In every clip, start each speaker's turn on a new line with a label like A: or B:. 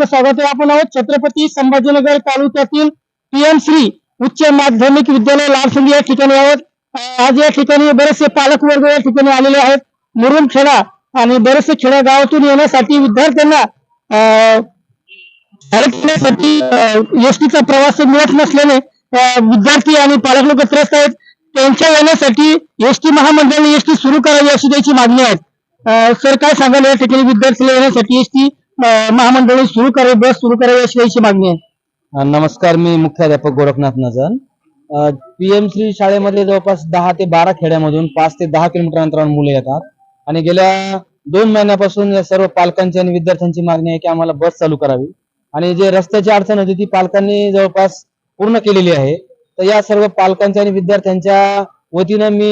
A: आपलं स्वागत आहे. आपण आहोत छत्रपती संभाजीनगर तालुक्यातील पीएम श्री उच्च माध्यमिक विद्यालय लालसिंगी या ठिकाणी आहोत. आज या ठिकाणी बरेचसे पालक वर्ग या ठिकाणी आलेले आहेत. मुरुमखेडा आणि बरेचसे खेड्या गावातून येण्यासाठी विद्यार्थ्यांना अं, येण्यासाठी एस प्रवास मिळत नसल्याने विद्यार्थी आणि पालक लोक त्रस्त आहेत. त्यांच्या येण्यासाठी एस टी महामंडळाने एस टी सुरू करावी अशी त्यांची मागणी आहे. अं, सर काय सांगाल या ठिकाणी विद्यार्थ्यांना येण्यासाठी एस महामंडळ सुरू करावे बस सुरू करावी अशी त्यांची मागणी आहे.
B: नमस्कार मी मुख्याध्यापक गोरखनाथ नजन पीएमसी शाळेमध्ये जवळपास दहा ते बारा खेड्यामधून पाच ते दहा किलोमीटर अंतरावर मुले येतात. आणि गेल्या दोन महिन्यापासून या सर्व पालकांची आणि विद्यार्थ्यांची मागणी आहे की आम्हाला बस चालू करावी. आणि जे रस्त्याची अडचण होती ती पालकांनी जवळपास पूर्ण केलेली आहे. तर या सर्व पालकांच्या आणि विद्यार्थ्यांच्या वतीनं मी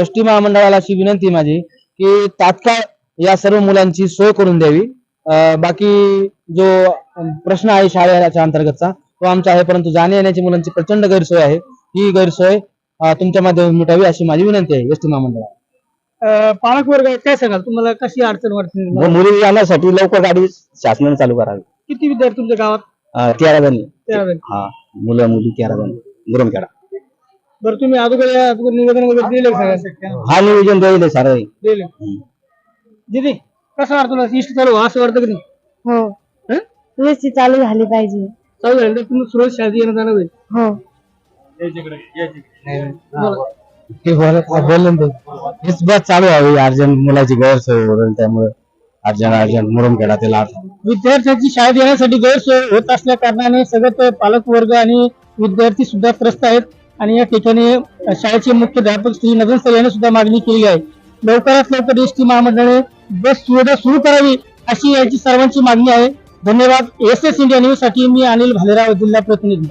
B: एस टी महामंडळाला अशी विनंती माझी की तात्काळ या सर्व मुलांची सोय करून द्यावी. बाकी जो प्रश्न आहे शाळेच्या अंतर्गतचा तो आमचा आहे. परंतु जाण्या येण्याची मुलांची प्रचंड गैरसोय आहे. ही गैरसोय तुमच्या माध्यमातून मिटावी अशी माझी विनंती आहे एस टी महामंडळाला.
A: अं, पालक वर्ग काय सांगाल? तुम्हाला कशी अडचण वाटते?
B: व मुली जाण्यासाठी लवकर गाडी शासनाने चालू करावी.
A: किती विद्यार्थी तुमच्या गावात?
B: तेरा जणी.
A: तेरा जण.
B: हा मुलं मुली तेरा जणी. मुरमखेडा
A: बरं तुम्ही अगोदर या अगोदर निवेदन वगैरे दिले?
B: हा नियोजन द्यायला सारं
A: दिले. दीदी कसं वाटतं तुला? इष्ट चालू व्हा असं वाटतं की नाही?
C: हो.
A: हं?
C: व्यवस्थित चालू झाली पाहिजे.
A: चालू झालं तर तुम्ही सुरत शाळेत येणं जाणं होईल.
C: हो.
B: ते बोलले हीच बस चालू अर्जंट मुलाची गैरसोय होईल त्यामुळे अर्जंट अर्जंट मुरमखेडा ते लाट.
A: विद्यार्थ्यांची शाळेत येण्यासाठी गैरसोय होत असल्या कारणाने सगळं पालक वर्ग आणि विद्यार्थी सुद्धा त्रस्त आहेत. आणि या ठिकाणी शाळेचे मुख्याध्यापक श्री नजन सर यांनी सुद्धा मागणी केली आहे. लवकरात लवकर एस टी महामंडळाने बस सुविधा सुरू करावी अशी याची सर्वांची मागणी आहे. धन्यवाद. एस एस इंडिया न्यूजसाठी मी अनिल भालेराव जिल्हा प्रतिनिधी.